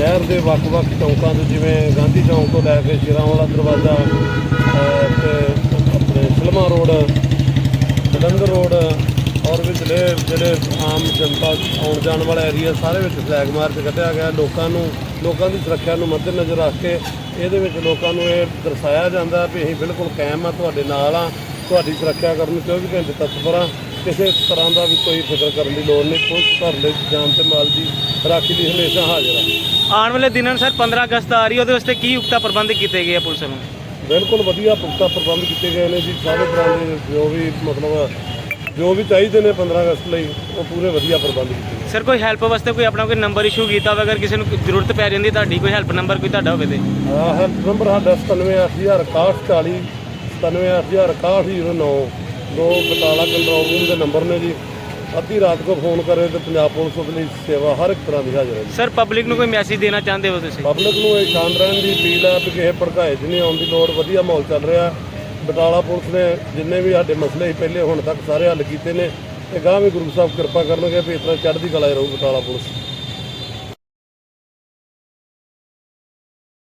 ਸ਼ਹਿਰ ਦੇ ਵੱਖ-ਵੱਖ ਚੌਂਕਾਂ ਤੋਂ, ਜਿਵੇਂ ਗਾਂਧੀ ਚੌਂਕ ਤੋਂ ਲੈ ਕੇ ਸ਼ੇਰਾਂ ਵਾਲਾ ਦਰਵਾਜ਼ਾ ਤੇ ਆਪਣੇ ਫਿਲਮਾ ਰੋਡ ਜਲੰਧਰ ਰੋਡ ਔਰ ਵਿਚਲੇ ਜਿਹੜੇ ਆਮ ਜਨਤਾ ਆਉਣ ਜਾਣ ਵਾਲਾ ਏਰੀਆ ਸਾਰੇ ਵਿੱਚ ਫਲੈਗ ਮਾਰਚ ਕੱਢਿਆ ਗਿਆ। ਲੋਕਾਂ ਨੂੰ, ਲੋਕਾਂ ਦੀ ਸੁਰੱਖਿਆ ਨੂੰ ਮੱਦੇਨਜ਼ਰ ਰੱਖ ਕੇ ਇਹਦੇ ਵਿੱਚ ਲੋਕਾਂ ਨੂੰ ਇਹ ਦਰਸਾਇਆ ਜਾਂਦਾ ਵੀ ਅਸੀਂ ਬਿਲਕੁਲ ਕਾਇਮ ਆ, ਤੁਹਾਡੇ ਨਾਲ ਆ। ਤੁਹਾਡੀ ਸੁਰੱਖਿਆ ਕਰਨ ਨੂੰ 24 ਘੰਟੇ ਤਤਪਰ ਆ ਕਿਸੇ ਤਰ੍ਹਾਂ ਦਾ ਵੀ ਕੋਈ ਫਿਕਰ ਕਰਨ ਦੀ ਲੋੜ ਨਹੀਂ। ਪੁਲਿਸ ਤੁਹਾਡੇ ਜਾਨ ਤੇ ਮਾਲ ਦੀ ਰਾਖੀ ਲਈ ਹਮੇਸ਼ਾ ਹਾਜ਼ਰ ਆ। ਆਉਣ ਵਾਲੇ ਦਿਨਾਂ ਸਰ 15 ਅਗਸਤ ਆ ਰਹੀ ਹੈ। ਉਹਦੇ ਵਾਸਤੇ ਕੀ ਉਕਤਾ ਪ੍ਰਬੰਧ ਕੀਤੇ ਗਏ ਆ ਪੁਲਿਸ ਨੂੰ ਬਿਲਕੁਲ ਵਧੀਆ ਪੁਖਤਾ ਪ੍ਰਬੰਧ ਕੀਤੇ ਗਏ ਨੇ ਜੀ। ਸਾਰੇ ਤਰ੍ਹਾਂ ਦੇ ਜੋ ਵੀ ਮਤਲਬ ਜੋ ਵੀ ਚਾਹੀਦੇ ਨੇ 15 ਅਗਸਤ ਲਈ ਉਹ ਪੂਰੇ ਵਧੀਆ ਪ੍ਰਬੰਧ ਕੀਤੇ ਗਏ। ਸਰ ਕੋਈ ਹੈਲਪ ਵਾਸਤੇ ਕੋਈ ਆਪਣਾ ਕੋਈ ਨੰਬਰ ਇਸ਼ੂ ਕੀਤਾ ਹੋਵੇ? ਅਗਰ ਕਿਸੇ ਨੂੰ ਜ਼ਰੂਰਤ ਪੈ ਜਾਂਦੀ ਤੁਹਾਡੀ ਕੋਈ ਹੈਲਪ ਨੰਬਰ ਕੋਈ ਤੁਹਾਡਾ ਹੋਵੇ ਤੇ? ਆਹ ਹੈਲਪ ਨੰਬਰ ਸਾਡਾ 97061 97061 ਦੋ ਬਟਾਲਾ ਕੰਟਰੋਲ ਰੂਮ ਦੇ ਨੰਬਰ ਨੇ ਜੀ ਅੱਧੀ ਰਾਤ ਕੋ ਫੋਨ ਕਰੇ ਤੇ ਪੰਜਾਬ ਪੁਲਿਸ ਉਹਦੇ ਲਈ ਸੇਵਾ ਹਰ ਇੱਕ ਤਰ੍ਹਾਂ ਦੀ ਹਾਜ਼ਰ ਹੈ ਜੀ। ਸਰ ਪਬਲਿਕ ਨੂੰ ਕੋਈ ਮੈਸੇਜ ਦੇਣਾ ਚਾਹੁੰਦੇ ਹੋ ਤੁਸੀਂ? ਪਬਲਿਕ ਨੂੰ ਇਹ ਸ਼ਾਂਤ ਰਹਿਣ ਦੀ ਅਪੀਲ ਹੈ ਕਿ ਕਿਸੇ ਭੜਕਾਏ 'ਚ ਨਹੀਂ ਆਉਣ ਦੀ ਲੋੜ ਵਧੀਆ ਮਾਹੌਲ ਚੱਲ ਰਿਹਾ ਬਟਾਲਾ ਪੁਲਿਸ ਨੇ ਜਿੰਨੇ ਵੀ ਸਾਡੇ ਮਸਲੇ ਸੀ ਪਹਿਲੇ ਹੁਣ ਤੱਕ ਸਾਰੇ ਹੱਲ ਕੀਤੇ ਨੇ। ਤੇ ਗਾਂ ਵੀ ਗੁਰੂ ਸਾਹਿਬ ਕਿਰਪਾ ਕਰਨਗੇ ਵੀ ਇਸ ਤਰ੍ਹਾਂ ਚੜ੍ਹਦੀ ਕਲਾ 'ਚ ਰਹੂ ਬਟਾਲਾ ਪੁਲਿਸ।